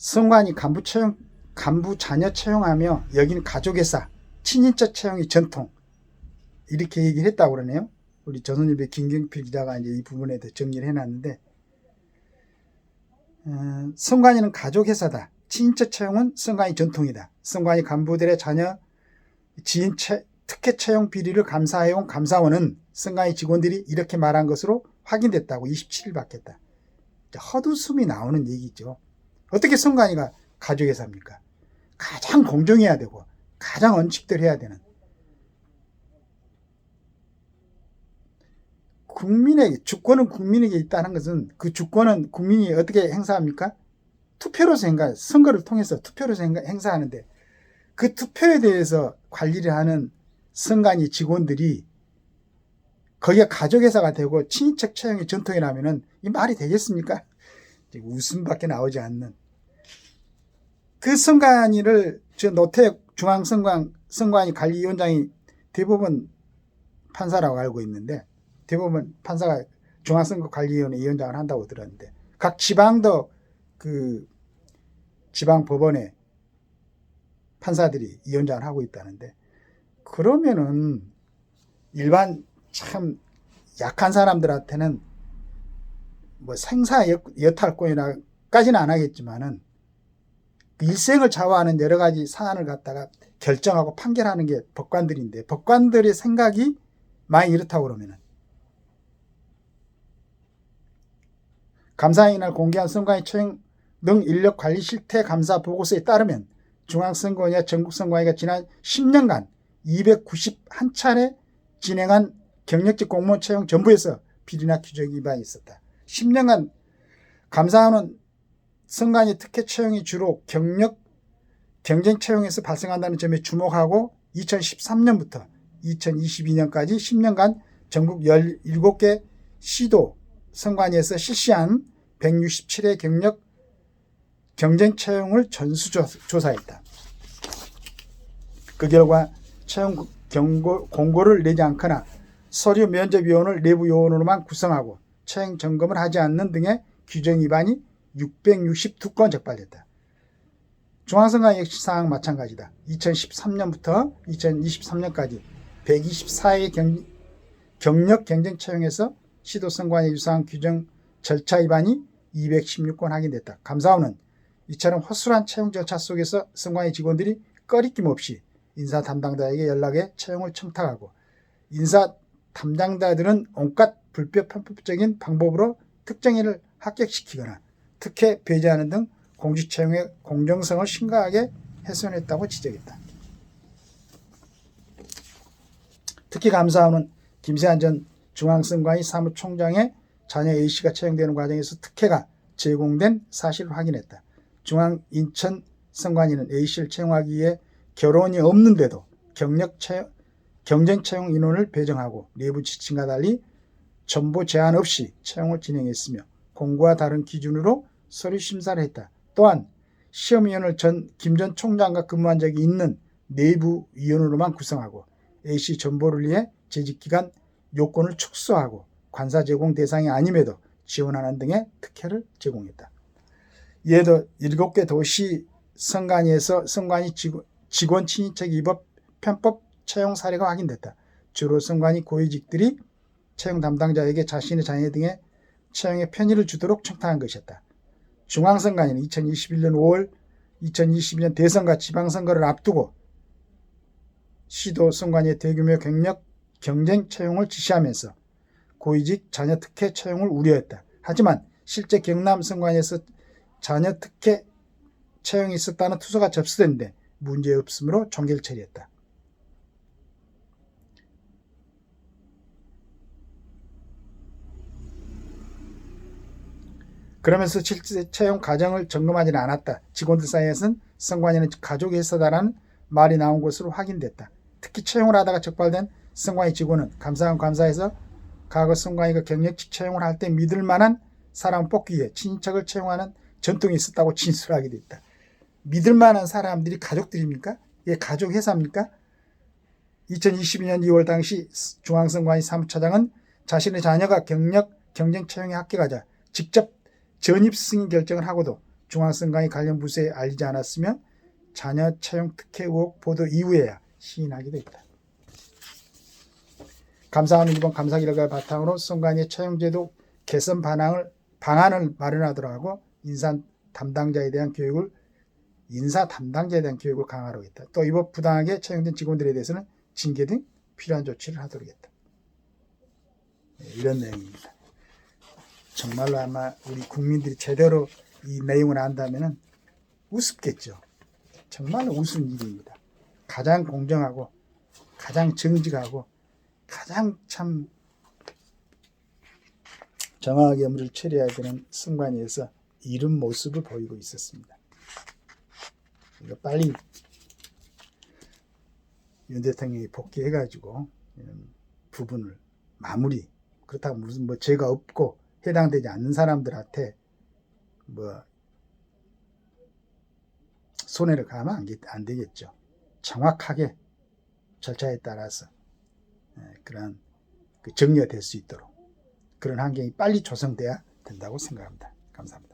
성관이 간부 채용, 간부 자녀 채용하며 여기는 가족회사, 친인척 채용이 전통. 이렇게 얘기를 했다고 그러네요. 우리 조선일보 김경필 기자가 이제 이 부분에 대해 정리를 해놨는데, 어, 성관이는 가족회사다. 친인척 채용은 성관이 전통이다. 성관이 간부들의 자녀, 지인 채, 특혜 채용 비리를 감사해온 감사원은 성관이 직원들이 이렇게 말한 것으로 확인됐다고 27일 밝혔다. 헛웃음이 나오는 얘기죠. 어떻게 성관이가 가족회사입니까? 가장 공정해야 되고 가장 원칙대로 해야 되는 국민에게 주권은 국민에게 있다는 것은 그 주권은 국민이 어떻게 행사합니까? 투표로서 행사, 선거를 통해서 투표로서 행사- 행사하는데 그 투표에 대해서 관리를 하는 선관위 직원들이 거기가 가족회사가 되고 친인척 채용의 전통이라면은 이 말이 되겠습니까? 웃음밖에 나오지 않는 그 선관위를 저 노태혁 중앙선관 선관위 관리위원장이 대법원 판사라고 알고 있는데 대법원 판사가 중앙선거관리위원회 위원장을 한다고 들었는데 각 지방도 그 지방 법원에 판사들이 위원장을 하고 있다는데 그러면은 일반 참 약한 사람들한테는 뭐 생사 여- 여탈권이라까지는 안 하겠지만은 일생을 좌우하는 여러 가지 사안을 갖다가 결정하고 판결하는 게 법관들인데 법관들의 생각이 많이 이렇다고 그러면은 감사인을 공개한 선관위 채용 등 인력 관리 실태 감사 보고서에 따르면 중앙선관위와 전국선관위가 지난 10년간 291차례 진행한 경력직 공무원 채용 전부에서 비리나 규정 위반이 있었다. 10년간 감사원은 선관위 특혜 채용이 주로 경력 경쟁 채용에서 발생한다는 점에 주목하고 2013년부터 2022년까지 10년간 전국 17개 시도 선관위에서 실시한 167회 경력 경쟁 채용을 전수조사했다. 그 결과 채용 경고, 공고를 내지 않거나 서류 면접 요원을 내부 요원으로만 구성하고 채용 점검을 하지 않는 등의 규정 위반이 662건 적발됐다. 중앙선관 역시 사항 마찬가지다. 2013년부터 2023년까지 124회 경, 경력 경쟁 채용에서 시도 선관위 유사한 규정 절차 위반이 216건 확인됐다. 감사원은 이처럼 허술한 채용 절차 속에서 선관위 직원들이 꺼리낌 없이 인사 담당자에게 연락해 채용을 청탁하고 인사 담당자들은 온갖 불법 편법적인 방법으로 특정인을 합격시키거나 특혜 배제하는 등 공직 채용의 공정성을 심각하게 훼손했다고 지적했다. 특히 감사원은 김세한 전 중앙선관위 사무총장의 자녀 A씨가 채용되는 과정에서 특혜가 제공된 사실을 확인했다. 중앙 인천 선관위는 A씨를 채용하기 위해 결혼이 없는데도 경력 채, 경쟁 채용 인원을 배정하고 내부 지침과 달리 정보 제한 없이 채용을 진행했으며 공고와 다른 기준으로 서류 심사를 했다. 또한 시험위원을 전 김 전 총장과 근무한 적이 있는 내부 위원으로만 구성하고 A씨 전보를 위해 재직기간 요건을 축소하고 관사 제공 대상이 아님에도 지원하는 등의 특혜를 제공했다. 이에도 7개 도시 선관위에서 선관위 직원 친인척 위법 편법 채용 사례가 확인됐다. 주로 선관위 고위직들이 채용 담당자에게 자신의 자녀 등의 채용에 편의를 주도록 청탁한 것이었다. 중앙선관위는 2021년 5월 2022년 대선과 지방선거를 앞두고 시도 선관위의 대규모 경력 경쟁 채용을 지시하면서 고위직 자녀 특혜 채용을 우려했다. 하지만 실제 경남 선관위에서 자녀 특혜 채용이 있었다는 투서가 접수됐는데 문제 없으므로 종결 처리했다. 그러면서 실제 채용 과정을 점검하지는 않았다. 직원들 사이에서는 선관위는 가족 회사다라는 말이 나온 것으로 확인됐다. 특히 채용을 하다가 적발된 선관위 직원은 감사원 감사에서 과거 선관위가 경력직 채용을 할 때 믿을 만한 사람 뽑기 위해 친인척을 채용하는 전통이 있었다고 진술하게 됐다. 믿을 만한 사람들이 가족들입니까? 이게 가족 회사입니까? 2022년 2월 당시 중앙선관위 사무처장은 자신의 자녀가 경력 경쟁 채용에 합격하자 직접 전입 승인 결정을 하고도 중앙선관위 관련 부서에 알리지 않았으면 자녀 채용 특혜 의혹 보도 이후에야 시인하기도 했다. 감사원은 이번 감사 결과를 바탕으로 선관위의 채용제도 개선 반항을 방안을 마련하도록 하고 인사 담당자에 대한 교육을 인사 담당자에 대한 교육을 강화하고 있다. 또 이번 부당하게 채용된 직원들에 대해서는 징계 등 필요한 조치를 하도록 했다. 네, 이런 내용입니다. 정말로 아마 우리 국민들이 제대로 이 내용을 안다면 우습겠죠. 정말로 우스운 일입니다. 가장 공정하고 가장 정직하고 가장 참 정확하게 업무를 처리해야 되는 승관위에서 이런 모습을 보이고 있었습니다. 이거 빨리 윤 대통령이 복귀해가지고 부분을 마무리 그렇다고 무슨 뭐 죄가 없고 해당되지 않는 사람들한테 뭐 손해를 가면 안, 되겠죠. 정확하게 절차에 따라서 예, 그런 그 정리가 될 수 있도록 그런 환경이 빨리 조성돼야 된다고 생각합니다. 감사합니다.